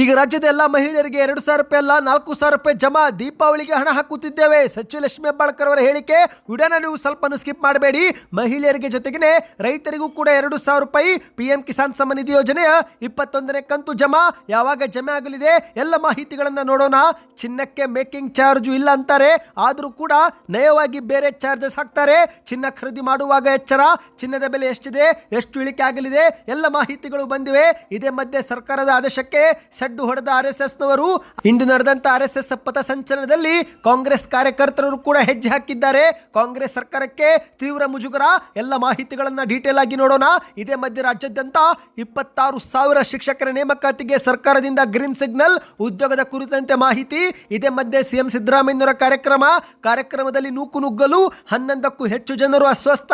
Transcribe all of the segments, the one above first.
ಈಗ ರಾಜ್ಯದ ಎಲ್ಲ ಮಹಿಳೆಯರಿಗೆ ಎರಡು ಸಾವಿರ ರೂಪಾಯಿ ಅಲ್ಲ, ನಾಲ್ಕು ಸಾವಿರ ರೂಪಾಯಿ ಜಮಾ ದೀಪಾವಳಿಗೆ ಹಣ ಹಾಕುತ್ತಿದ್ದೇವೆ. ಸಚಿವ ಲಕ್ಷ್ಮೀ ಹೆಬ್ಬಾಳ್ಕರ್ ಅವರ ಹೇಳಿಕೆ ವಿಡಿಯೋನ ನೀವು ಸ್ವಲ್ಪ ಸ್ಕಿಪ್ ಮಾಡಬೇಡಿ. ಮಹಿಳೆಯರಿಗೆ ಜೊತೆಗೆ ರೈತರಿಗೂ ಕೂಡ ಎರಡು ಸಾವಿರ ರೂಪಾಯಿ ಪಿ ಎಂ ಕಿಸಾನ್ ಸಮ್ಮಾನ್ ನಿಧಿ ಯೋಜನೆಯ ಇಪ್ಪತ್ತೊಂದನೇ ಕಂತು ಜಮಾ ಯಾವಾಗ ಜಮೆ ಆಗಲಿದೆ ಎಲ್ಲ ಮಾಹಿತಿಗಳನ್ನ ನೋಡೋಣ. ಚಿನ್ನಕ್ಕೆ ಮೇಕಿಂಗ್ ಚಾರ್ಜು ಇಲ್ಲ ಅಂತಾರೆ, ಆದರೂ ಕೂಡ ನಯವಾಗಿ ಬೇರೆ ಚಾರ್ಜಸ್ ಹಾಕ್ತಾರೆ. ಚಿನ್ನ ಖರೀದಿ ಮಾಡುವಾಗ ಎಚ್ಚರ, ಚಿನ್ನದ ಬೆಲೆ ಎಷ್ಟಿದೆ, ಎಷ್ಟು ಇಳಿಕೆ ಆಗಲಿದೆ, ಎಲ್ಲ ಮಾಹಿತಿಗಳು ಬಂದಿವೆ. ಇದೇ ಮಧ್ಯೆ ಸರ್ಕಾರದ ಆದೇಶಕ್ಕೆ ಸಡ್ಡು ಹೊಡೆದ ಆರ್ ಎಸ್ ಎಸ್ನವರು, ಇಂದು ನಡೆದಂತ ಆರ್ ಎಸ್ ಎಸ್ ಪಥಸಂಚಲನದಲ್ಲಿ ಕಾಂಗ್ರೆಸ್ ಕಾರ್ಯಕರ್ತರು ಕೂಡ ಹೆಜ್ಜೆ ಹಾಕಿದ್ದಾರೆ. ಕಾಂಗ್ರೆಸ್ ಸರ್ಕಾರಕ್ಕೆ ತೀವ್ರ ಮುಜುಗರ. ಎಲ್ಲ ಮಾಹಿತಿಗಳನ್ನ ಡೀಟೇಲ್ ಆಗಿ ನೋಡೋಣ. ಇದೇ ಮಧ್ಯೆ ರಾಜ್ಯಾದ್ಯಂತ ಇಪ್ಪತ್ತಾರು ಸಾವಿರ ಶಿಕ್ಷಕರ ನೇಮಕಾತಿಗೆ ಸರ್ಕಾರದಿಂದ ಗ್ರೀನ್ ಸಿಗ್ನಲ್ ಉದ್ಯೋಗದ ಕುರಿತಂತೆ ಮಾಹಿತಿ. ಇದೇ ಮಧ್ಯೆ ಸಿಎಂ ಸಿದ್ದರಾಮಯ್ಯನವರ ಕಾರ್ಯಕ್ರಮ. ಕಾರ್ಯಕ್ರಮದಲ್ಲಿ ನೂಕು ನುಗ್ಗಲು, ಹನ್ನೊಂದಕ್ಕೂ ಹೆಚ್ಚು ಜನರು ಅಸ್ವಸ್ಥ,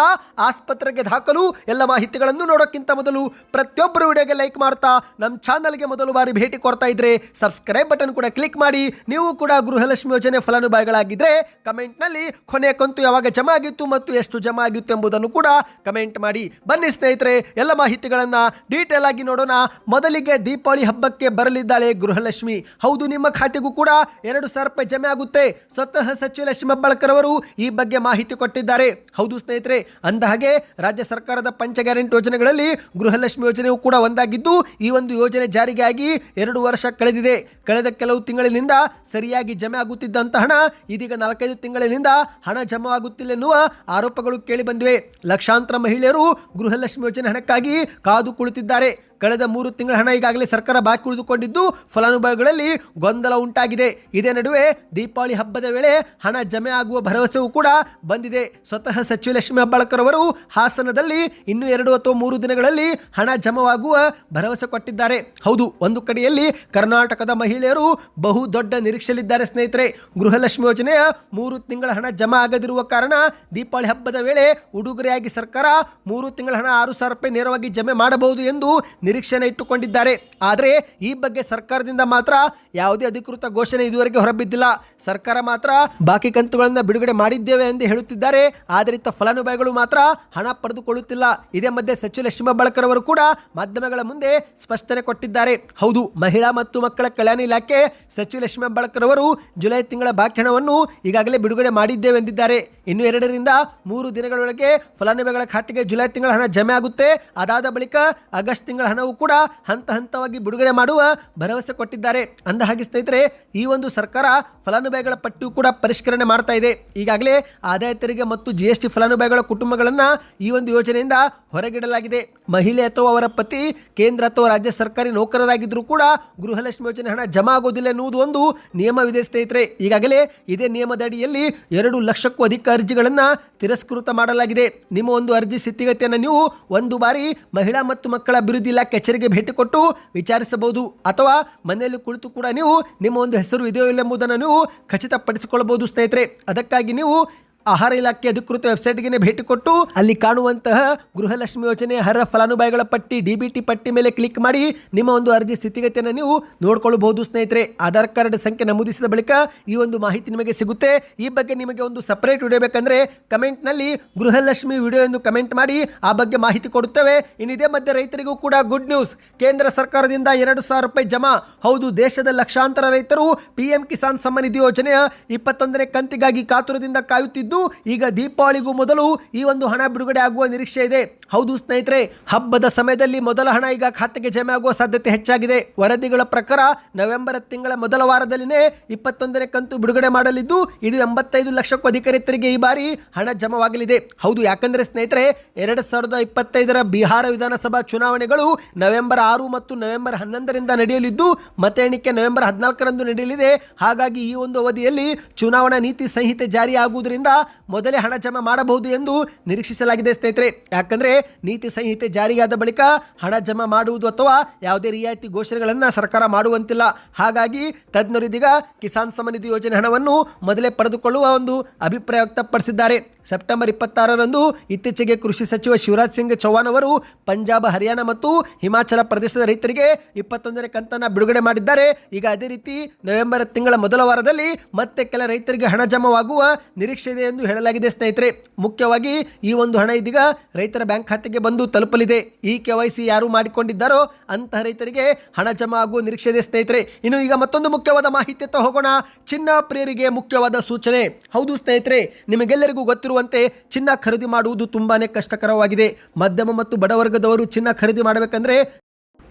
ಆಸ್ಪತ್ರೆಗೆ ದಾಖಲು. ಎಲ್ಲ ಮಾಹಿತಿಗಳನ್ನು ನೋಡೋಕ್ಕಿಂತ ಮೊದಲು ಪ್ರತಿಯೊಬ್ಬರು ವಿಡಿಯೋಗೆ ಲೈಕ್ ಮಾಡ್ತಾ ನಮ್ಮ ಚಾನಲ್ಗೆ ಮೊದಲು ಬಾರಿ ಭೇಟಿ ಕೊಡ್ತಾ ಇದ್ರೆ ಸಬ್ಸ್ಕ್ರೈಬ್ ಬಟನ್ ಕೂಡ ಕ್ಲಿಕ್ ಮಾಡಿ. ನೀವು ಕೂಡ ಗೃಹಲಕ್ಷ್ಮಿ ಯೋಜನೆ ಫಲಾನುಭವಿಗಳಾಗಿದ್ರೆ ಕಮೆಂಟ್ನಲ್ಲಿ ಕೊನೆ ಕಂತು ಯಾವಾಗ ಜಮಾ ಆಗಿತ್ತು ಮತ್ತು ಎಷ್ಟು ಜಮಾ ಆಗಿತ್ತು ಎಂಬುದನ್ನು ಕೂಡ ಕಮೆಂಟ್ ಮಾಡಿ. ಬನ್ನಿ ಸ್ನೇಹಿತರೆ, ಎಲ್ಲ ಮಾಹಿತಿಗಳನ್ನ ಡೀಟೇಲ್ ಆಗಿ ನೋಡೋಣ. ಮೊದಲಿಗೆ ದೀಪಾವಳಿ ಹಬ್ಬಕ್ಕೆ ಬರಲಿದ್ದಾಳೆ ಗೃಹಲಕ್ಷ್ಮಿ. ಹೌದು, ನಿಮ್ಮ ಖಾತೆಗೂ ಕೂಡ ಎರಡು ಸಾವಿರ ರೂಪಾಯಿ ಜಮೆ ಆಗುತ್ತೆ. ಸ್ವತಃ ಸಚಿವ ಲಕ್ಷ್ಮಿ ಅವರು ಈ ಬಗ್ಗೆ ಮಾಹಿತಿ ಕೊಟ್ಟಿದ್ದಾರೆ. ಹೌದು ಸ್ನೇಹಿತರೆ, ಅಂದ ಹಾಗೆ ರಾಜ್ಯ ಸರ್ಕಾರದ ಪಂಚ ಗ್ಯಾರಂಟಿ ಯೋಜನೆಗಳಲ್ಲಿ ಗೃಹಲಕ್ಷ್ಮಿ ಯೋಜನೆಯೂ ಕೂಡ ಒಂದಾಗಿದ್ದು, ಈ ಒಂದು ಯೋಜನೆ ಜಾರಿಗೆ ಆಗಿ ಎರಡು ವರ್ಷ ಕಳೆದಿದೆ. ಕಳೆದ ಕೆಲವು ತಿಂಗಳಿನಿಂದ ಸರಿಯಾಗಿ ಜಮೆ ಆಗುತ್ತಿದ್ದಂತ ಹಣ ಇದೀಗ ನಾಲ್ಕೈದು ತಿಂಗಳಿನಿಂದ ಹಣ ಜಮಾ ಆಗುತ್ತಿಲ್ಲ ಎನ್ನುವ ಆರೋಪಗಳು ಕೇಳಿ ಬಂದಿವೆ. ಲಕ್ಷಾಂತರ ಮಹಿಳೆಯರು ಗೃಹಲಕ್ಷ್ಮಿ ಯೋಜನೆ ಹಣಕ್ಕಾಗಿ ಕಾದು ಕುಳಿತಿದ್ದಾರೆ. ಕಳೆದ ಮೂರು ತಿಂಗಳ ಹಣ ಈಗಾಗಲೇ ಸರ್ಕಾರ ಬಾಕಿ ಉಳಿದುಕೊಂಡಿದ್ದು, ಫಲಾನುಭವಿಗಳಲ್ಲಿ ಗೊಂದಲ ಉಂಟಾಗಿದೆ. ಇದೇ ನಡುವೆ ದೀಪಾವಳಿ ಹಬ್ಬದ ವೇಳೆ ಹಣ ಜಮೆ ಆಗುವ ಭರವಸೆಯೂ ಕೂಡ ಬಂದಿದೆ. ಸ್ವತಃ ಸಚಿವ ಲಕ್ಷ್ಮೀ ಹೆಬ್ಬಾಳ್ಕರ್ ಅವರು ಹಾಸನದಲ್ಲಿ ಇನ್ನು ಎರಡು ಅಥವಾ ಮೂರು ದಿನಗಳಲ್ಲಿ ಹಣ ಜಮವಾಗುವ ಭರವಸೆ ಕೊಟ್ಟಿದ್ದಾರೆ. ಹೌದು, ಒಂದು ಕಡೆಯಲ್ಲಿ ಕರ್ನಾಟಕದ ಮಹಿಳೆಯರು ಬಹು ದೊಡ್ಡ ನಿರೀಕ್ಷೆಯಲ್ಲಿದ್ದಾರೆ ಸ್ನೇಹಿತರೆ. ಗೃಹಲಕ್ಷ್ಮಿ ಯೋಜನೆಯ ಮೂರು ತಿಂಗಳ ಹಣ ಜಮಾ ಆಗದಿರುವ ಕಾರಣ ದೀಪಾವಳಿ ಹಬ್ಬದ ವೇಳೆ ಉಡುಗೊರೆಯಾಗಿ ಸರ್ಕಾರ ಮೂರು ತಿಂಗಳ ಹಣ ಆರು ಸಾವಿರ ರೂಪಾಯಿ ನೇರವಾಗಿ ಜಮೆ ಮಾಡಬಹುದು ಎಂದು ನಿರೀಕ್ಷೆನ ಇಟ್ಟುಕೊಂಡಿದ್ದಾರೆ. ಆದರೆ ಈ ಬಗ್ಗೆ ಸರ್ಕಾರದಿಂದ ಮಾತ್ರ ಯಾವುದೇ ಅಧಿಕೃತ ಘೋಷಣೆ ಇದುವರೆಗೆ ಹೊರಬಿದ್ದಿಲ್ಲ. ಸರ್ಕಾರ ಮಾತ್ರ ಬಾಕಿ ಕಂತುಗಳನ್ನು ಬಿಡುಗಡೆ ಮಾಡಿದ್ದೇವೆ ಎಂದು ಹೇಳುತ್ತಿದ್ದಾರೆ. ಆದರೆ ಇತ್ತ ಫಲಾನುಭವಿಗಳು ಮಾತ್ರ ಹಣ ಪಡೆದುಕೊಳ್ಳುತ್ತಿಲ್ಲ. ಇದೇ ಮಧ್ಯೆ ಸಚಿವ ಲಕ್ಷ್ಮೀ ಬಳಕರ್ ಅವರು ಕೂಡ ಮಾಧ್ಯಮಗಳ ಮುಂದೆ ಸ್ಪಷ್ಟನೆ ಕೊಟ್ಟಿದ್ದಾರೆ. ಹೌದು, ಮಹಿಳಾ ಮತ್ತು ಮಕ್ಕಳ ಕಲ್ಯಾಣ ಇಲಾಖೆ ಸಚಿವ ಲಕ್ಷ್ಮೀ ಬಳಕರ್ ಅವರು ಜುಲೈ ತಿಂಗಳ ಬಾಕಿ ಹಣವನ್ನು ಈಗಾಗಲೇ ಬಿಡುಗಡೆ ಮಾಡಿದ್ದೇವೆ ಎಂದಿದ್ದಾರೆ. ಇನ್ನು ಎರಡರಿಂದ ಮೂರು ದಿನಗಳೊಳಗೆ ಫಲಾನುಭವಿಗಳ ಖಾತೆಗೆ ಜುಲೈ ತಿಂಗಳ ಹಣ ಜಮೆ ಆಗುತ್ತೆ. ಅದಾದ ಬಳಿಕ ಆಗಸ್ಟ್ ತಿಂಗಳ ಹಣವು ಕೂಡ ಹಂತ ಹಂತವಾಗಿ ಬಿಡುಗಡೆ ಮಾಡುವ ಭರವಸೆ ಕೊಟ್ಟಿದ್ದಾರೆ. ಅಂದ ಹಾಗೆ ಸ್ನೇಹಿತರೆ, ಈ ಒಂದು ಸರ್ಕಾರ ಫಲಾನುಭವಿಗಳ ಪಟ್ಟಿಯು ಕೂಡ ಪರಿಷ್ಕರಣೆ ಮಾಡ್ತಾ ಇದೆ. ಈಗಾಗಲೇ ಆದಾಯ ತೆರಿಗೆ ಮತ್ತು ಜಿ ಎಸ್ ಟಿ ಫಲಾನುಭವಿಗಳ ಕುಟುಂಬಗಳನ್ನು ಈ ಒಂದು ಯೋಜನೆಯಿಂದ ಹೊರಗಿಡಲಾಗಿದೆ. ಮಹಿಳೆ ಅಥವಾ ಅವರ ಪತಿ, ಕೇಂದ್ರ ಅಥವಾ ರಾಜ್ಯ ಸರ್ಕಾರಿ ನೌಕರರಾಗಿದ್ದರೂ ಕೂಡ ಗೃಹಲಕ್ಷ್ಮಿ ಯೋಜನೆ ಹಣ ಜಮಾ ಆಗೋದಿಲ್ಲ ಎನ್ನುವುದು ಒಂದು ನಿಯಮವಿದೆ ಸ್ನೇಹಿತರೆ. ಈಗಾಗಲೇ ಇದೇ ನಿಯಮದಡಿಯಲ್ಲಿ ಎರಡು ಲಕ್ಷಕ್ಕೂ ಅಧಿಕ ಅರ್ಜಿಗಳನ್ನು ತಿರಸ್ಕೃತ ಮಾಡಲಾಗಿದೆ. ನಿಮ್ಮ ಒಂದು ಅರ್ಜಿ ಸ್ಥಿತಿಗತಿಯನ್ನು ನೀವು ಒಂದು ಬಾರಿ ಮಹಿಳಾ ಮತ್ತು ಮಕ್ಕಳ ಅಭಿವೃದ್ಧಿ ಇಲಾಖೆ ಕಚೇರಿಗೆ ಭೇಟಿ ಕೊಟ್ಟು ವಿಚಾರಿಸಬಹುದು. ಅಥವಾ ಮನೆಯಲ್ಲಿ ಕುಳಿತು ಕೂಡ ನೀವು ನಿಮ್ಮ ಒಂದು ಹೆಸರು ಇದೆಯೋ ಇಲ್ಲ ಎಂಬುದನ್ನು ನೀವು ಖಚಿತಪಡಿಸಿಕೊಳ್ಳಬಹುದು ಸ್ನೇಹಿತರೆ. ಅದಕ್ಕಾಗಿ ನೀವು ಆಹಾರ ಇಲಾಖೆ ಅಧಿಕೃತ ವೆಬ್ಸೈಟ್ಗೆ ಭೇಟಿ ಕೊಟ್ಟು ಅಲ್ಲಿ ಕಾಣುವಂತಹ ಗೃಹಲಕ್ಷ್ಮಿ ಯೋಜನೆ, ಅರ್ಹ ಫಲಾನುಭವಿಗಳ ಪಟ್ಟಿ ಡಿಬಿಟಿ ಪಟ್ಟಿ ಮೇಲೆ ಕ್ಲಿಕ್ ಮಾಡಿ ನಿಮ್ಮ ಒಂದು ಅರ್ಜಿ ಸ್ಥಿತಿಗತಿಯನ್ನು ನೀವು ನೋಡಿಕೊಳ್ಳಬಹುದು ಸ್ನೇಹಿತರೆ. ಆಧಾರ್ ಕಾರ್ಡ್ ಸಂಖ್ಯೆ ನಮೂದಿಸಿದ ಬಳಿಕ ಈ ಒಂದು ಮಾಹಿತಿ ನಿಮಗೆ ಸಿಗುತ್ತೆ. ಈ ಬಗ್ಗೆ ನಿಮಗೆ ಒಂದು ಸಪರೇಟ್ ವಿಡಿಯೋ ಬೇಕಂದ್ರೆ ಕಮೆಂಟ್ನಲ್ಲಿ ಗೃಹಲಕ್ಷ್ಮಿ ವಿಡಿಯೋ ಎಂದು ಕಮೆಂಟ್ ಮಾಡಿ ಆ ಬಗ್ಗೆ ಮಾಹಿತಿ ಕೊಡುತ್ತೇವೆ. ಇನ್ನು ಇದೇ ಮಧ್ಯೆ ರೈತರಿಗೂ ಕೂಡ ಗುಡ್ ನ್ಯೂಸ್. ಕೇಂದ್ರ ಸರ್ಕಾರದಿಂದ ಎರಡು ಸಾವಿರ ರೂಪಾಯಿ ಜಮಾ. ಹೌದು, ದೇಶದ ಲಕ್ಷಾಂತರ ರೈತರು ಪಿಎಂ ಕಿಸಾನ್ ಸಮ್ಮಾನ್ ನಿಧಿ ಯೋಜನೆಯ ಇಪ್ಪತ್ತೊಂದನೇ ಕಂತಿಗಾಗಿ ಕಾತುರದಿಂದ ಕಾಯುತ್ತಿದ್ದು. ಈಗ ದೀಪಾವಳಿಗೂ ಮೊದಲು ಈ ಒಂದು ಹಣ ಬಿಡುಗಡೆ ಆಗುವ ನಿರೀಕ್ಷೆ ಇದೆ. ಹೌದು ಸ್ನೇಹಿತರೆ, ಹಬ್ಬದ ಸಮಯದಲ್ಲಿ ಮೊದಲ ಹಣ ಈಗ ಖಾತೆಗೆ ಜಮೆ ಆಗುವ ಸಾಧ್ಯತೆ ಹೆಚ್ಚಾಗಿದೆ. ವರದಿಗಳ ಪ್ರಕಾರ ನವೆಂಬರ್ ತಿಂಗಳ ಮೊದಲ ವಾರದಲ್ಲಿನೇ ಇಪ್ಪತ್ತೊಂದನೇ ಕಂತು ಬಿಡುಗಡೆ ಮಾಡಲಿದ್ದು, ಇದು ಎಂಬತ್ತೈದು ಲಕ್ಷಕ್ಕೂ ಅಧಿಕ ರೈತರಿಗೆ ಈ ಬಾರಿ ಹಣ ಜಮವಾಗಲಿದೆ. ಹೌದು, ಯಾಕಂದ್ರೆ ಸ್ನೇಹಿತರೆ, ಎರಡು ಸಾವಿರದ ಇಪ್ಪತ್ತೈದರ ಬಿಹಾರ ವಿಧಾನಸಭಾ ಚುನಾವಣೆಗಳು ನವೆಂಬರ್ ಆರು ಮತ್ತು ನವೆಂಬರ್ ಹನ್ನೊಂದರಿಂದ ನಡೆಯಲಿದ್ದು, ಮತ ಎಣಿಕೆ ನವೆಂಬರ್ ಹದಿನಾಲ್ಕರಂದು ನಡೆಯಲಿದೆ. ಹಾಗಾಗಿ ಈ ಒಂದು ಅವಧಿಯಲ್ಲಿ ಚುನಾವಣಾ ನೀತಿ ಸಂಹಿತೆ ಜಾರಿಯಾಗುವುದರಿಂದ ಮೊದಲೇ ಹಣ ಜಮಾ ಮಾಡಬಹುದು ಎಂದು ನಿರೀಕ್ಷಿಸಲಾಗಿದೆ ಸ್ನೇಹಿತರೆ. ಯಾಕಂದ್ರೆ ನೀತಿ ಸಂಹಿತೆ ಜಾರಿಯಾದ ಬಳಿಕ ಹಣ ಜಮಾ ಮಾಡುವುದು ಅಥವಾ ಯಾವುದೇ ರಿಯಾಯಿತಿ ಘೋಷಣೆಗಳನ್ನು ಸರ್ಕಾರ ಮಾಡುವಂತಿಲ್ಲ. ಹಾಗಾಗಿ ತಜ್ಞರು ಇದೀಗ ಕಿಸಾನ್ ಸಮನಿಧಿ ಯೋಜನೆ ಹಣವನ್ನು ಮೊದಲೇ ಪಡೆದುಕೊಳ್ಳುವ ಒಂದು ಅಭಿಪ್ರಾಯ ವ್ಯಕ್ತಪಡಿಸಿದ್ದಾರೆ. ಸೆಪ್ಟೆಂಬರ್ ಇಪ್ಪತ್ತಾರರಂದು ಇತ್ತೀಚೆಗೆ ಕೃಷಿ ಸಚಿವ ಶಿವರಾಜ್ ಸಿಂಗ್ ಚೌಹಾಣ್ ಅವರು ಪಂಜಾಬ್, ಹರಿಯಾಣ ಮತ್ತು ಹಿಮಾಚಲ ಪ್ರದೇಶದ ರೈತರಿಗೆ ಇಪ್ಪತ್ತೊಂದನೇ ಕಂತನ್ನು ಬಿಡುಗಡೆ ಮಾಡಿದ್ದಾರೆ. ಈಗ ಅದೇ ರೀತಿ ನವೆಂಬರ್ ತಿಂಗಳ ಮೊದಲ ವಾರದಲ್ಲಿ ಮತ್ತೆ ಕೆಲ ರೈತರಿಗೆ ಹಣ ಜಮಾವಾಗುವ ನಿರೀಕ್ಷೆ ಇದೆ ಎಂದು ಹೇಳಲಾಗಿದೆ, ಸ್ನೇಹಿತರೆ. ಮುಖ್ಯವಾಗಿ ಈ ಒಂದು ಹಣ ಇದೀಗ ರೈತರ ಬ್ಯಾಂಕ್ ಖಾತೆಗೆ ಬಂದು ತಲುಪಲಿದೆ. ಈ ಕೆ ವೈ ಸಿ ಯಾರು ಮಾಡಿಕೊಂಡಿದ್ದಾರೋ ಅಂತಹ ರೈತರಿಗೆ ಹಣ ಜಮಾ ಆಗುವ ನಿರೀಕ್ಷೆ ಇದೆ ಸ್ನೇಹಿತರೆ. ಇನ್ನು ಈಗ ಮತ್ತೊಂದು ಮುಖ್ಯವಾದ ಮಾಹಿತಿ ಅಂತ ಹೋಗೋಣ. ಚಿನ್ನ ಪ್ರಿಯರಿಗೆ ಮುಖ್ಯವಾದ ಸೂಚನೆ. ಹೌದು, ಸ್ನೇಹಿತರೆ, ನಿಮಗೆಲ್ಲರಿಗೂ ಗೊತ್ತಿರುವಂತೆ ಚಿನ್ನ ಖರೀದಿ ಮಾಡುವುದು ತುಂಬಾನೇ ಕಷ್ಟಕರವಾಗಿದೆ. ಮಧ್ಯಮ ಮತ್ತು ಬಡವರ್ಗದವರು ಚಿನ್ನ ಖರೀದಿ ಮಾಡಬೇಕಂದ್ರೆ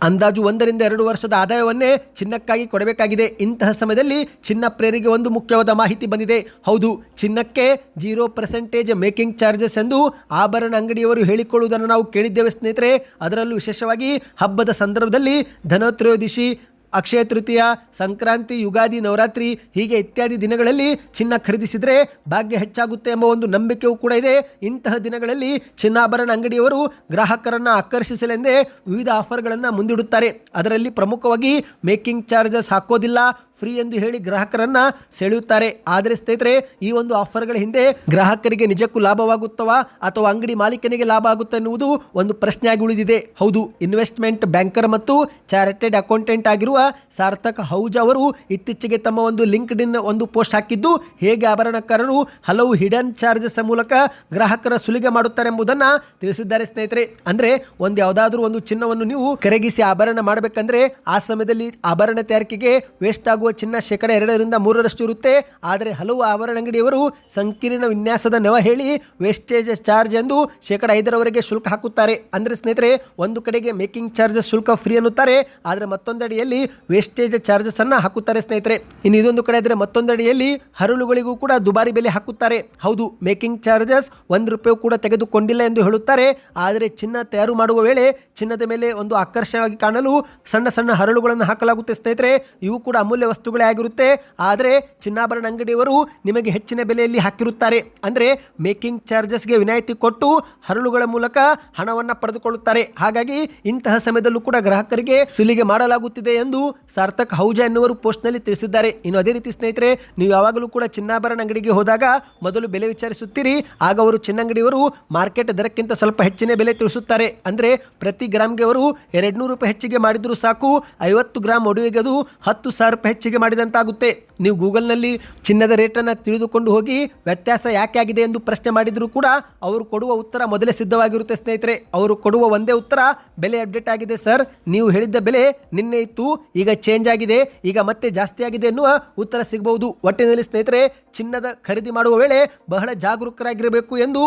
ಅಂದಾಜು ಒಂದರಿಂದ ಎರಡು ವರ್ಷದ ಆದಾಯವನ್ನೇ ಚಿನ್ನಕ್ಕಾಗಿ ಕೊಡಬೇಕಾಗಿದೆ. ಇಂತಹ ಸಮಯದಲ್ಲಿ ಚಿನ್ನ ಪ್ರೇರಿಗೆ ಒಂದು ಮುಖ್ಯವಾದ ಮಾಹಿತಿ ಬಂದಿದೆ. ಹೌದು, ಚಿನ್ನಕ್ಕೆ ಜೀರೋ ಪರ್ಸೆಂಟೇಜ್ ಮೇಕಿಂಗ್ ಚಾರ್ಜಸ್ ಎಂದು ಆಭರಣ ಅಂಗಡಿಯವರು ಹೇಳಿಕೊಳ್ಳುವುದನ್ನು ನಾವು ಕೇಳಿದ್ದೇವೆ ಸ್ನೇಹಿತರೆ. ಅದರಲ್ಲೂ ವಿಶೇಷವಾಗಿ ಹಬ್ಬದ ಸಂದರ್ಭದಲ್ಲಿ ಧನತ್ರಯೋದಶಿ ಅಕ್ಷಯ ತೃತೀಯ, ಸಂಕ್ರಾಂತಿ, ಯುಗಾದಿ, ನವರಾತ್ರಿ ಹೀಗೆ ಇತ್ಯಾದಿ ದಿನಗಳಲ್ಲಿ ಚಿನ್ನ ಖರೀದಿಸಿದರೆ ಭಾಗ್ಯ ಹೆಚ್ಚಾಗುತ್ತೆ ಎಂಬ ಒಂದು ನಂಬಿಕೆಯೂ ಕೂಡ ಇದೆ. ಇಂತಹ ದಿನಗಳಲ್ಲಿ ಚಿನ್ನಾಭರಣ ಅಂಗಡಿಯವರು ಗ್ರಾಹಕರನ್ನು ಆಕರ್ಷಿಸಲೆಂದೇ ವಿವಿಧ ಆಫರ್ಗಳನ್ನು ಮುಂದಿಡುತ್ತಾರೆ. ಅದರಲ್ಲಿ ಪ್ರಮುಖವಾಗಿ ಮೇಕಿಂಗ್ ಚಾರ್ಜಸ್ ಹಾಕೋದಿಲ್ಲ ಫ್ರೀ ಎಂದು ಹೇಳಿ ಗ್ರಾಹಕರನ್ನ ಸೆಳೆಯುತ್ತಾರೆ. ಆದರೆ ಸ್ನೇಹಿತರೆ, ಈ ಒಂದು ಆಫರ್ಗಳ ಹಿಂದೆ ಗ್ರಾಹಕರಿಗೆ ನಿಜಕ್ಕೂ ಲಾಭವಾಗುತ್ತವಾ ಅಥವಾ ಅಂಗಡಿ ಮಾಲೀಕನಿಗೆ ಲಾಭ ಆಗುತ್ತೆ ಎನ್ನುವುದು ಒಂದು ಪ್ರಶ್ನೆಯಾಗಿ ಉಳಿದಿದೆ. ಹೌದು, ಇನ್ವೆಸ್ಟ್ಮೆಂಟ್ ಬ್ಯಾಂಕರ್ ಮತ್ತು ಚಾರ್ಟೆಡ್ ಅಕೌಂಟೆಂಟ್ ಆಗಿರುವ ಸಾರ್ಥಕ್ ಹೌಜ್ ಅವರು ಇತ್ತೀಚೆಗೆ ತಮ್ಮ ಒಂದು ಲಿಂಕ್ಡ್ ಇನ್ ಒಂದು ಪೋಸ್ಟ್ ಹಾಕಿದ್ದು, ಹೇಗೆ ಆಭರಣಕಾರರು ಹಲವು ಹಿಡನ್ ಚಾರ್ಜಸ್ ಮೂಲಕ ಗ್ರಾಹಕರ ಸುಲಿಗೆ ಮಾಡುತ್ತಾರೆ ಎಂಬುದನ್ನ ತಿಳಿಸಿದ್ದಾರೆ ಸ್ನೇಹಿತರೆ. ಅಂದ್ರೆ ಒಂದು ಯಾವುದಾದ್ರೂ ಒಂದು ಚಿನ್ನವನ್ನು ನೀವು ಕರಗಿಸಿ ಆಭರಣ ಮಾಡಬೇಕಂದ್ರೆ ಆ ಸಮಯದಲ್ಲಿ ಆಭರಣ ತಯಾರಿಕೆಗೆ ವೇಸ್ಟ್ ಆಗುವ ಚಿನ್ನ ಶೇಕಡ ಎರಡರಿಂದ ಮೂರರಷ್ಟು ಇರುತ್ತೆ. ಆದರೆ ಹಲವು ಆಭರಣ ಅಂಗಡಿಯವರು ಸಂಕೀರ್ಣ ವಿನ್ಯಾಸದ ನೆವ ಹೇಳಿ ವೇಸ್ಟೇಜ್ ಚಾರ್ಜ್ ಎಂದು ಶೇಕಡ ಐದರವರೆಗೆ ಶುಲ್ಕ ಹಾಕುತ್ತಾರೆ. ಅಂದ್ರೆ ಸ್ನೇಹಿತರೆ, ಒಂದು ಕಡೆಗೆ ಮೇಕಿಂಗ್ ಚಾರ್ಜಸ್ ಶುಲ್ಕ ಫ್ರೀ ಅನ್ನುತ್ತಾರೆ. ಆದರೆ ಮತ್ತೊಂದಡಿಯಲ್ಲಿ ವೇಸ್ಟೇಜ್ ಚಾರ್ಜಸ್ ಅನ್ನ ಹಾಕುತ್ತಾರೆ ಸ್ನೇಹಿತರೆ. ಇನ್ನು ಇದೊಂದು ಕಡೆ ಆದರೆ ಮತ್ತೊಂದಡಿಯಲ್ಲಿ ಹರಳುಗಳಿಗೂ ಕೂಡ ದುಬಾರಿ ಬೆಲೆ ಹಾಕುತ್ತಾರೆ. ಹೌದು ಮೇಕಿಂಗ್ ಚಾರ್ಜಸ್ ಒಂದು ರೂಪಾಯಿ ಕೂಡ ತೆಗೆದುಕೊಂಡಿಲ್ಲ ಎಂದು ಹೇಳುತ್ತಾರೆ. ಆದರೆ ಚಿನ್ನ ತಯಾರು ಮಾಡುವ ವೇಳೆ ಚಿನ್ನದ ಮೇಲೆ ಒಂದು ಆಕರ್ಷಣವಾಗಿ ಕಾಣಲು ಸಣ್ಣ ಸಣ್ಣ ಹರಳುಗಳನ್ನು ಹಾಕಲಾಗುತ್ತೆ ಸ್ನೇಹಿತರೆ. ಇವು ಕೂಡ ಅಮೂಲ್ಯ ವಸ್ತುಗಳೇ ಆಗಿರುತ್ತೆ. ಆದರೆ ಚಿನ್ನಾಭರಣ ಅಂಗಡಿಯವರು ನಿಮಗೆ ಹೆಚ್ಚಿನ ಬೆಲೆಯಲ್ಲಿ ಹಾಕಿರುತ್ತಾರೆ. ಅಂದರೆ ಮೇಕಿಂಗ್ ಚಾರ್ಜಸ್ಗೆ ವಿನಾಯಿತಿ ಕೊಟ್ಟು ಹರಳುಗಳ ಮೂಲಕ ಹಣವನ್ನು ಪಡೆದುಕೊಳ್ಳುತ್ತಾರೆ. ಹಾಗಾಗಿ ಇಂತಹ ಸಮಯದಲ್ಲೂ ಕೂಡ ಗ್ರಾಹಕರಿಗೆ ಸುಲಿಗೆ ಮಾಡಲಾಗುತ್ತಿದೆ ಎಂದು ಸಾರ್ಥಕ್ ಹೌಜಾ ಎನ್ನುವರು ಪೋಸ್ಟ್ನಲ್ಲಿ ತಿಳಿಸಿದ್ದಾರೆ. ಇನ್ನು ಅದೇ ರೀತಿ ಸ್ನೇಹಿತರೆ, ನೀವು ಯಾವಾಗಲೂ ಕೂಡ ಚಿನ್ನಾಭರಣ ಅಂಗಡಿಗೆ ಹೋದಾಗ ಮೊದಲು ಬೆಲೆ ವಿಚಾರಿಸುತ್ತೀರಿ. ಆಗ ಅವರು ಚಿನ್ನಂಗಡಿಯವರು ಮಾರ್ಕೆಟ್ ದರಕ್ಕಿಂತ ಸ್ವಲ್ಪ ಹೆಚ್ಚಿನ ಬೆಲೆ ತಿಳಿಸುತ್ತಾರೆ. ಅಂದರೆ ಪ್ರತಿ ಗ್ರಾಮ್ಗೆ ಅವರು ಎರಡು ನೂರು ರೂಪಾಯಿ ಹೆಚ್ಚಿಗೆ ಮಾಡಿದರೂ ಸಾಕು. ಐವತ್ತು ಗ್ರಾಮ್ ಒಡವೆಗೆ ಅದು ಹತ್ತು ಸಾವಿರ ರೂಪಾಯಿ ಹೆಚ್ಚಿಗೆ ಮಾಡಿದಂತಾಗುತ್ತೆ. ನೀವು ಗೂಗಲ್ನಲ್ಲಿ ಚಿನ್ನದ ರೇಟನ್ನು ತಿಳಿದುಕೊಂಡು ಹೋಗಿ ವ್ಯತ್ಯಾಸ ಯಾಕೆ ಆಗಿದೆ ಎಂದು ಪ್ರಶ್ನೆ ಮಾಡಿದರೂ ಕೂಡ ಅವರು ಕೊಡುವ ಉತ್ತರ ಮೊದಲೇ ಸಿದ್ಧವಾಗಿರುತ್ತೆ ಸ್ನೇಹಿತರೆ. ಅವರು ಕೊಡುವ ಒಂದೇ ಉತ್ತರ, ಬೆಲೆ ಅಪ್ಡೇಟ್ ಆಗಿದೆ ಸರ್. ನೀವು ಹೇಳಿದ್ದ ಬೆಲೆ ನಿನ್ನೆ ಇತ್ತು, ಈಗ ಚೇಂಜ್ ಆಗಿದೆ, ಈಗ ಮತ್ತೆ ಜಾಸ್ತಿ ಆಗಿದೆ ಎನ್ನುವ ಉತ್ತರ ಸಿಗಬಹುದು. ಒಟ್ಟಿನಲ್ಲಿ ಸ್ನೇಹಿತರೆ, ಚಿನ್ನದ ಖರೀದಿ ಮಾಡುವ ವೇಳೆ ಬಹಳ ಜಾಗರೂಕರಾಗಿರಬೇಕು ಎಂದು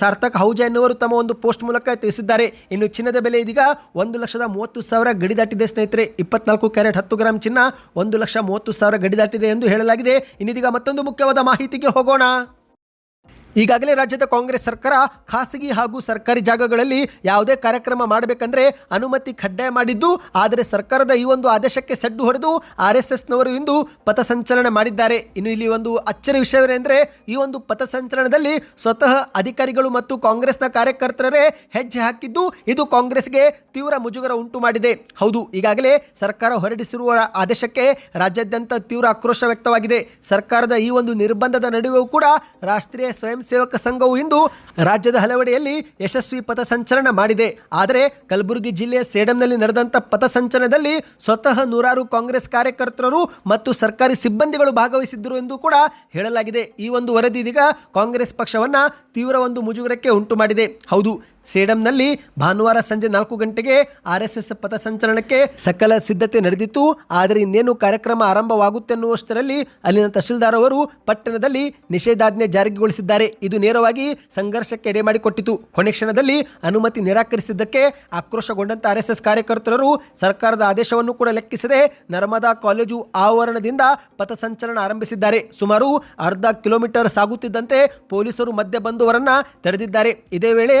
ಸಾರ್ಥಕ್ ಹೌಜಾ ಎನ್ನುವರು ತಮ್ಮ ಒಂದು ಪೋಸ್ಟ್ ಮೂಲಕ ತಿಳಿಸಿದ್ದಾರೆ. ಇನ್ನು ಚಿನ್ನದ ಬೆಲೆ ಇದೀಗ ಒಂದು ಲಕ್ಷದ ಮೂವತ್ತು ಸಾವಿರ ಗಡಿ ದಾಟಿದೆ ಸ್ನೇಹಿತರೆ. ಇಪ್ಪತ್ನಾಲ್ಕು ಕ್ಯಾರೆಟ್ ಹತ್ತು ಗ್ರಾಂ ಚಿನ್ನ ಒಂದು ಲಕ್ಷ ಮೂವತ್ತು ಸಾವಿರ ಗಡಿ ದಾಟಿದೆ ಎಂದು ಹೇಳಲಾಗಿದೆ. ಇನ್ನಿದೀಗ ಮತ್ತೊಂದು ಮುಖ್ಯವಾದ ಮಾಹಿತಿಗೆ ಹೋಗೋಣ. ಈಗಾಗಲೇ ರಾಜ್ಯದ ಕಾಂಗ್ರೆಸ್ ಸರ್ಕಾರ ಖಾಸಗಿ ಹಾಗೂ ಸರ್ಕಾರಿ ಜಾಗಗಳಲ್ಲಿ ಯಾವುದೇ ಕಾರ್ಯಕ್ರಮ ಮಾಡಬೇಕಂದ್ರೆ ಅನುಮತಿ ಕಡ್ಡಾಯ ಮಾಡಿದ್ದು, ಆದರೆ ಸರ್ಕಾರದ ಈ ಒಂದು ಆದೇಶಕ್ಕೆ ಸಡ್ಡು ಹೊಡೆದು ಆರ್ ಎಸ್ ಎಸ್ನವರು ಇಂದು ಪಥಸಂಚಲನ ಮಾಡಿದ್ದಾರೆ. ಇನ್ನು ಇಲ್ಲಿ ಒಂದು ಅಚ್ಚರಿ ವಿಷಯವೇನೆಂದರೆ, ಈ ಒಂದು ಪಥಸಂಚಲನದಲ್ಲಿ ಸ್ವತಃ ಅಧಿಕಾರಿಗಳು ಮತ್ತು ಕಾಂಗ್ರೆಸ್ನ ಕಾರ್ಯಕರ್ತರೇ ಹೆಜ್ಜೆ ಹಾಕಿದ್ದು, ಇದು ಕಾಂಗ್ರೆಸ್ಗೆ ತೀವ್ರ ಮುಜುಗರ ಉಂಟು ಮಾಡಿದೆ. ಹೌದು, ಈಗಾಗಲೇ ಸರ್ಕಾರ ಹೊರಡಿಸಿರುವ ಆದೇಶಕ್ಕೆ ರಾಜ್ಯಾದ್ಯಂತ ತೀವ್ರ ಆಕ್ರೋಶ ವ್ಯಕ್ತವಾಗಿದೆ. ಸರ್ಕಾರದ ಈ ಒಂದು ನಿರ್ಬಂಧದ ನಡುವೆಯೂ ಕೂಡ ರಾಷ್ಟ್ರೀಯ ಸ್ವಯಂ ಸೇವಕ ಸಂಘವು ಇಂದು ರಾಜ್ಯದ ಹಲವೆಡೆಯಲ್ಲಿ ಯಶಸ್ವಿ ಪಥಸಂಚಲನ ಮಾಡಿದೆ. ಆದರೆ ಕಲಬುರಗಿ ಜಿಲ್ಲೆಯ ಸೇಡಂನಲ್ಲಿ ನಡೆದಂಥ ಪಥಸಂಚಲನದಲ್ಲಿ ಸ್ವತಃ ನೂರಾರು ಕಾಂಗ್ರೆಸ್ ಕಾರ್ಯಕರ್ತರು ಮತ್ತು ಸರ್ಕಾರಿ ಸಿಬ್ಬಂದಿಗಳು ಭಾಗವಹಿಸಿದ್ದರು ಎಂದು ಕೂಡ ಹೇಳಲಾಗಿದೆ. ಈ ಒಂದು ವರದಿ ಇದೀಗ ಕಾಂಗ್ರೆಸ್ ಪಕ್ಷವನ್ನ ತೀವ್ರ ಒಂದು ಮುಜುಗರಕ್ಕೆ ಉಂಟು ಮಾಡಿದೆ ಹೌದು ಸೇಡಂನಲ್ಲಿ ಭಾನುವಾರ ಸಂಜೆ ನಾಲ್ಕು ಗಂಟೆಗೆ ಆರ್ ಎಸ್ ಎಸ್ ಪಥಸಂಚಲನಕ್ಕೆ ಸಕಲ ಸಿದ್ಧತೆ ನಡೆದಿತ್ತು. ಆದರೆ ಇನ್ನೇನು ಕಾರ್ಯಕ್ರಮ ಆರಂಭವಾಗುತ್ತೆ ಅನ್ನುವಷ್ಟರಲ್ಲಿ ಅಲ್ಲಿನ ತಹಶೀಲ್ದಾರ್ ಅವರು ಪಟ್ಟಣದಲ್ಲಿ ನಿಷೇಧಾಜ್ಞೆ ಜಾರಿಗೊಳಿಸಿದ್ದಾರೆ. ಇದು ನೇರವಾಗಿ ಸಂಘರ್ಷಕ್ಕೆ ಎಡೆ ಮಾಡಿಕೊಟ್ಟಿತು ಕೊನೆ ಕ್ಷಣದಲ್ಲಿ ಅನುಮತಿ ನಿರಾಕರಿಸಿದ್ದಕ್ಕೆ ಆಕ್ರೋಶಗೊಂಡಂತ ಆರ್ ಎಸ್ ಎಸ್ ಕಾರ್ಯಕರ್ತರು ಸರ್ಕಾರದ ಆದೇಶವನ್ನು ಕೂಡ ಲೆಕ್ಕಿಸದೆ ನರ್ಮದಾ ಕಾಲೇಜು ಆವರಣದಿಂದ ಪಥಸಂಚಲನ ಆರಂಭಿಸಿದ್ದಾರೆ. ಸುಮಾರು ಅರ್ಧ ಕಿಲೋಮೀಟರ್ ಸಾಗುತ್ತಿದ್ದಂತೆ ಪೊಲೀಸರು ಮಧ್ಯೆ ಬಂದವರನ್ನ ತಡೆದಿದ್ದಾರೆ. ಇದೇ ವೇಳೆ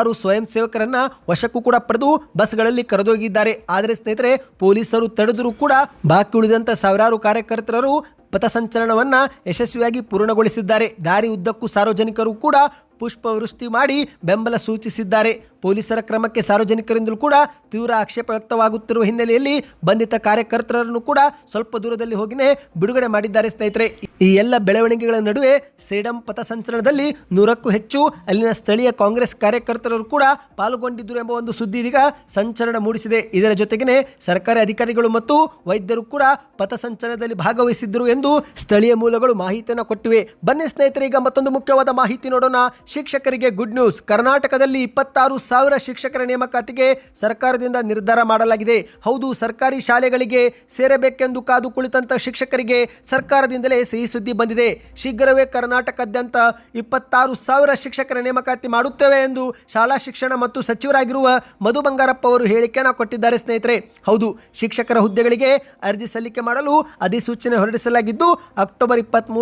ನೂರಾರು ಸ್ವಯಂ ಸೇವಕರನ್ನ ವಶಕ್ಕೂ ಕೂಡ ಪಡೆದು ಬಸ್ಗಳಲ್ಲಿ ಕರೆದೊಯ್ದಿದ್ದಾರೆ. ಆದರೆ ಸ್ನೇಹಿತರೆ, ಪೊಲೀಸರು ತಡೆದರೂ ಕೂಡ ಬಾಕಿ ಉಳಿದಂತ ಸಾವಿರಾರು ಕಾರ್ಯಕರ್ತರು ಪಥಸಂಚಲನವನ್ನ ಯಶಸ್ವಿಯಾಗಿ ಪೂರ್ಣಗೊಳಿಸಿದ್ದಾರೆ. ದಾರಿ ಉದ್ದಕ್ಕೂ ಸಾರ್ವಜನಿಕರು ಕೂಡ ಪುಷ್ಪವೃಷ್ಟಿ ಮಾಡಿ ಬೆಂಬಲ ಸೂಚಿಸಿದ್ದಾರೆ. ಪೊಲೀಸರ ಕ್ರಮಕ್ಕೆ ಸಾರ್ವಜನಿಕರಿಂದಲೂ ಕೂಡ ತೀವ್ರ ಆಕ್ಷೇಪ ವ್ಯಕ್ತವಾಗುತ್ತಿರುವ ಹಿನ್ನೆಲೆಯಲ್ಲಿ ಬಂಧಿತ ಕಾರ್ಯಕರ್ತರನ್ನು ಕೂಡ ಸ್ವಲ್ಪ ದೂರದಲ್ಲಿ ಹೋಗಿನೇ ಬಿಡುಗಡೆ ಮಾಡಿದ್ದಾರೆ ಸ್ನೇಹಿತರೆ. ಈ ಎಲ್ಲ ಬೆಳವಣಿಗೆಗಳ ನಡುವೆ ಸೇಡಂ ಪಥಸಂಚಲನದಲ್ಲಿ ನೂರಕ್ಕೂ ಹೆಚ್ಚು ಅಲ್ಲಿನ ಸ್ಥಳೀಯ ಕಾಂಗ್ರೆಸ್ ಕಾರ್ಯಕರ್ತರು ಕೂಡ ಪಾಲ್ಗೊಂಡಿದ್ದರು ಎಂಬ ಒಂದು ಸುದ್ದಿ ಇದೀಗ ಸಂಚಲನ ಮೂಡಿಸಿದೆ. ಇದರ ಜೊತೆಗೇನೆ ಸರ್ಕಾರಿ ಅಧಿಕಾರಿಗಳು ಮತ್ತು ವೈದ್ಯರು ಕೂಡ ಪಥಸಂಚಲನದಲ್ಲಿ ಭಾಗವಹಿಸಿದ್ದರು ಎಂದು ಸ್ಥಳೀಯ ಮೂಲಗಳು ಮಾಹಿತಿಯನ್ನು ಕೊಟ್ಟಿವೆ. ಬನ್ನಿ ಸ್ನೇಹಿತರೆ, ಈಗ ಮತ್ತೊಂದು ಮುಖ್ಯವಾದ ಮಾಹಿತಿ ನೋಡೋಣ. ಶಿಕ್ಷಕರಿಗೆ ಗುಡ್ ನ್ಯೂಸ್. ಕರ್ನಾಟಕದಲ್ಲಿ ಇಪ್ಪತ್ತಾರು ಸಾವಿರ ಶಿಕ್ಷಕರ ನೇಮಕಾತಿಗೆ ಸರ್ಕಾರದಿಂದ ನಿರ್ಧಾರ ಮಾಡಲಾಗಿದೆ. ಹೌದು, ಸರ್ಕಾರಿ ಶಾಲೆಗಳಿಗೆ ಸೇರಬೇಕೆಂದು ಕಾದು ಕುಳಿತಂತ ಶಿಕ್ಷಕರಿಗೆ ಸರ್ಕಾರದಿಂದಲೇ ಸಿಹಿ ಸುದ್ದಿ ಬಂದಿದೆ. ಶೀಘ್ರವೇ ಕರ್ನಾಟಕದಾದ್ಯಂತ ಇಪ್ಪತ್ತಾರು ಸಾವಿರ ಶಿಕ್ಷಕರ ನೇಮಕಾತಿ ಮಾಡುತ್ತೇವೆ ಎಂದು ಶಾಲಾ ಶಿಕ್ಷಣ ಮತ್ತು ಸಚಿವರಾಗಿರುವ ಮಧು ಬಂಗಾರಪ್ಪ ಅವರು ಹೇಳಿಕೆಯನ್ನು ಕೊಟ್ಟಿದ್ದಾರೆ ಸ್ನೇಹಿತರೆ. ಹೌದು, ಶಿಕ್ಷಕರ ಹುದ್ದೆಗಳಿಗೆ ಅರ್ಜಿ ಸಲ್ಲಿಕೆ ಮಾಡಲು ಅಧಿಸೂಚನೆ ಹೊರಡಿಸಲಾಗಿದ್ದು, ಅಕ್ಟೋಬರ್ ಇಪ್ಪತ್ತ್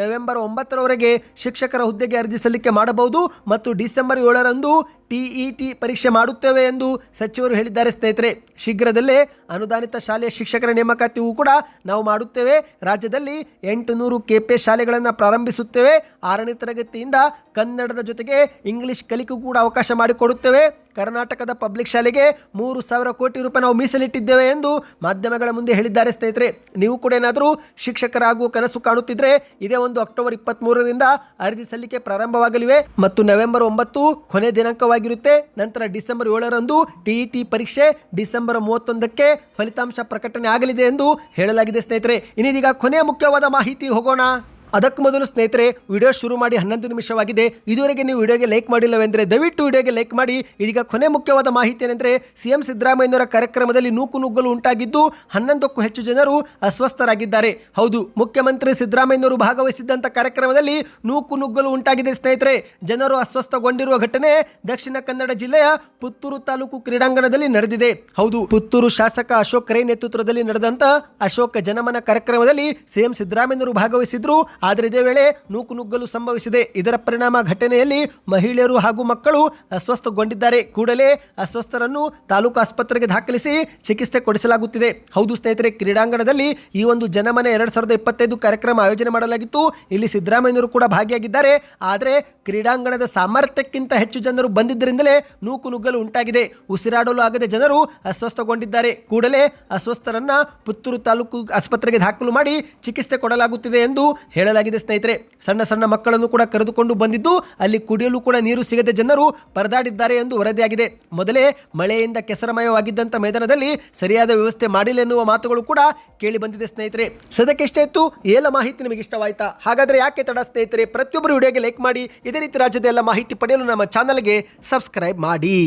ನವೆಂಬರ್ ಒಂಬತ್ತರವರೆಗೆ ಶಿಕ್ಷಕರ ಹುದ್ದೆಗೆ ಅರ್ಜಿ ಸಲ್ಲಿಕೆ ಮಾಡಬಹುದು ಮತ್ತು ಡಿಸೆಂಬರ್ ಏಳರಂದು ಟಿಇಟಿ ಪರೀಕ್ಷೆ ಮಾಡುತ್ತೇವೆ ಎಂದು ಸಚಿವರು ಹೇಳಿದ್ದಾರೆ, ಸ್ನೇಹಿತರೆ. ಶೀಘ್ರದಲ್ಲೇ ಅನುದಾನಿತ ಶಾಲೆಯ ಶಿಕ್ಷಕರ ನೇಮಕಾತಿಯೂ ಕೂಡ ನಾವು ಮಾಡುತ್ತೇವೆ. ರಾಜ್ಯದಲ್ಲಿ ಎಂಟು ನೂರು ಶಾಲೆಗಳನ್ನು ಪ್ರಾರಂಭಿಸುತ್ತೇವೆ. ಆರನೇ ತರಗತಿಯಿಂದ ಕನ್ನಡದ ಜೊತೆಗೆ ಇಂಗ್ಲಿಷ್ ಕಲಿಕೆಗೂ ಕೂಡ ಅವಕಾಶ ಮಾಡಿಕೊಡುತ್ತೇವೆ. ಕರ್ನಾಟಕದ ಪಬ್ಲಿಕ್ ಶಾಲೆಗೆ ಮೂರು ಸಾವಿರ ಕೋಟಿ ರೂಪಾಯಿ ನಾವು ಮೀಸಲಿಟ್ಟಿದ್ದೇವೆ ಎಂದು ಮಾಧ್ಯಮಗಳ ಮುಂದೆ ಹೇಳಿದ್ದಾರೆ, ಸ್ನೇಹಿತರೆ. ನೀವು ಕೂಡ ಏನಾದರೂ ಶಿಕ್ಷಕರಾಗುವ ಕನಸು ಕಾಣುತ್ತಿದ್ರೆ ಇದೇ ಒಂದು ಅಕ್ಟೋಬರ್ ಇಪ್ಪತ್ತ್ ಅರ್ಜಿ ಸಲ್ಲಿಕೆ ಪ್ರಾರಂಭವಾಗಲಿವೆ. ಮತ್ತು ನವೆಂಬರ್ ಒಂಬತ್ತು ಕೊನೆ ದಿನಾಂಕವಾಗಿರುತ್ತೆ ನಂತರ ಡಿಸೆಂಬರ್ ಏಳರಂದು ಟಿಇಟಿ ಪರೀಕ್ಷೆ, ಡಿಸೆಂಬರ್ ಮೂವತ್ತೊಂದಕ್ಕೆ ಫಲಿತಾಂಶ ಪ್ರಕಟಣೆ ಆಗಲಿದೆ ಎಂದು ಹೇಳಲಾಗಿದೆ ಸ್ನೇಹಿತರೆ. ಇನ್ನಿದೀಗ ಕೊನೆಯ ಮುಖ್ಯವಾದ ಮಾಹಿತಿ ಹೋಗೋಣ. ಅದಕ್ಕೂ ಮೊದಲು ಸ್ನೇಹಿತರೆ, ವಿಡಿಯೋ ಶುರು ಮಾಡಿ ಹನ್ನೊಂದು ನಿಮಿಷವಾಗಿದೆ. ಇದುವರೆಗೆ ನೀವು ವಿಡಿಯೋಗೆ ಲೈಕ್ ಮಾಡಿಲ್ಲವೆಂದರೆ ದಯವಿಟ್ಟು ವಿಡಿಯೋಗೆ ಲೈಕ್ ಮಾಡಿ. ಇದೀಗ ಕೊನೆ ಮುಖ್ಯವಾದ ಮಾಹಿತಿ ಏನೆಂದರೆ, ಸಿಎಂ ಸಿದ್ದರಾಮಯ್ಯನವರ ಕಾರ್ಯಕ್ರಮದಲ್ಲಿ ನೂಕು ನುಗ್ಗಲು ಉಂಟಾಗಿದ್ದು, ಹನ್ನೊಂದಕ್ಕೂ ಹೆಚ್ಚು ಜನರು ಅಸ್ವಸ್ಥರಾಗಿದ್ದಾರೆ. ಹೌದು, ಮುಖ್ಯಮಂತ್ರಿ ಸಿದ್ದರಾಮಯ್ಯನವರು ಭಾಗವಹಿಸಿದ್ದಂಥ ಕಾರ್ಯಕ್ರಮದಲ್ಲಿ ನೂಕು ನುಗ್ಗಲು ಉಂಟಾಗಿದೆ ಸ್ನೇಹಿತರೆ. ಜನರು ಅಸ್ವಸ್ಥಗೊಂಡಿರುವ ಘಟನೆ ದಕ್ಷಿಣ ಕನ್ನಡ ಜಿಲ್ಲೆಯ ಪುತ್ತೂರು ತಾಲೂಕು ಕ್ರೀಡಾಂಗಣದಲ್ಲಿ ನಡೆದಿದೆ. ಹೌದು, ಪುತ್ತೂರು ಶಾಸಕ ಅಶೋಕ್ ರೈ ನೇತೃತ್ವದಲ್ಲಿ ನಡೆದಂತ ಅಶೋಕ ಜನಮನ ಕಾರ್ಯಕ್ರಮದಲ್ಲಿ ಸಿಎಂ ಸಿದ್ದರಾಮಯ್ಯನವರು ಭಾಗವಹಿಸಿದ್ರು. ಆದರೆ ಇದೇ ವೇಳೆ ನೂಕು ನುಗ್ಗಲು ಸಂಭವಿಸಿದೆ. ಇದರ ಪರಿಣಾಮ ಘಟನೆಯಲ್ಲಿ ಮಹಿಳೆಯರು ಹಾಗೂ ಮಕ್ಕಳು ಅಸ್ವಸ್ಥಗೊಂಡಿದ್ದಾರೆ. ಕೂಡಲೇ ಅಸ್ವಸ್ಥರನ್ನು ತಾಲೂಕು ಆಸ್ಪತ್ರೆಗೆ ದಾಖಲಿಸಿ ಚಿಕಿತ್ಸೆ ಕೊಡಿಸಲಾಗುತ್ತಿದೆ. ಹೌದು ಸ್ನೇಹಿತರೆ, ಕ್ರೀಡಾಂಗಣದಲ್ಲಿ ಈ ಒಂದು ಜನಮನೆ ಎರಡು ಸಾವಿರದ ಇಪ್ಪತ್ತೈದು ಕಾರ್ಯಕ್ರಮ ಆಯೋಜನೆ ಮಾಡಲಾಗಿತ್ತು. ಇಲ್ಲಿ ಸಿದ್ದರಾಮಯ್ಯರು ಕೂಡ ಭಾಗಿಯಾಗಿದ್ದಾರೆ. ಆದರೆ ಕ್ರೀಡಾಂಗಣದ ಸಾಮರ್ಥ್ಯಕ್ಕಿಂತ ಹೆಚ್ಚು ಜನರು ಬಂದಿದ್ದರಿಂದಲೇ ನೂಕು ನುಗ್ಗಲು ಉಂಟಾಗಿದೆ. ಉಸಿರಾಡಲು ಆಗದೆ ಜನರು ಅಸ್ವಸ್ಥಗೊಂಡಿದ್ದಾರೆ. ಕೂಡಲೇ ಅಸ್ವಸ್ಥರನ್ನ ಪುತ್ತೂರು ತಾಲೂಕು ಆಸ್ಪತ್ರೆಗೆ ದಾಖಲು ಮಾಡಿ ಚಿಕಿತ್ಸೆ ಕೊಡಲಾಗುತ್ತಿದೆ ಎಂದು ಹೇಳಲಾಗಿದೆ ಸ್ನೇಹಿತರೆ. ಸಣ್ಣ ಸಣ್ಣ ಮಕ್ಕಳನ್ನು ಕೂಡ ಕರೆದುಕೊಂಡು ಬಂದಿದ್ದು ಅಲ್ಲಿ ಕುಡಿಯಲು ಕೂಡ ನೀರು ಸಿಗದೆ ಜನರು ಪರದಾಡಿದ್ದಾರೆ ಎಂದು ವರದಿಯಾಗಿದೆ. ಮೊದಲೇ ಮಳೆಯಿಂದ ಕೆಸರಮಯವಾಗಿದ್ದಂಥ ಮೈದಾನದಲ್ಲಿ ಸರಿಯಾದ ವ್ಯವಸ್ಥೆ ಮಾಡಿಲ್ಲ ಎನ್ನುವ ಮಾತುಗಳು ಕೂಡ ಕೇಳಿ ಬಂದಿದೆ ಸ್ನೇಹಿತರೆ. ಸದ್ಯಕ್ಕೆಷ್ಟೇ ಇತ್ತು ಎಲ್ಲ ಮಾಹಿತಿ ನಿಮಗೆ ಇಷ್ಟವಾಯ್ತಾ? ಹಾಗಾದ್ರೆ ಯಾಕೆ ತಡ ಸ್ನೇಹಿತರೆ? ಪ್ರತಿಯೊಬ್ಬರು ವಿಡಿಯೋಗೆ ಲೈಕ್ ಮಾಡಿ, ಇದೇ ರೀತಿ ರಾಜ್ಯದ ಎಲ್ಲ ಮಾಹಿತಿ ಪಡೆಯಲು ನಮ್ಮ ಚಾನಲ್ಗೆ ಸಬ್ಸ್ಕ್ರೈಬ್ ಮಾಡಿ.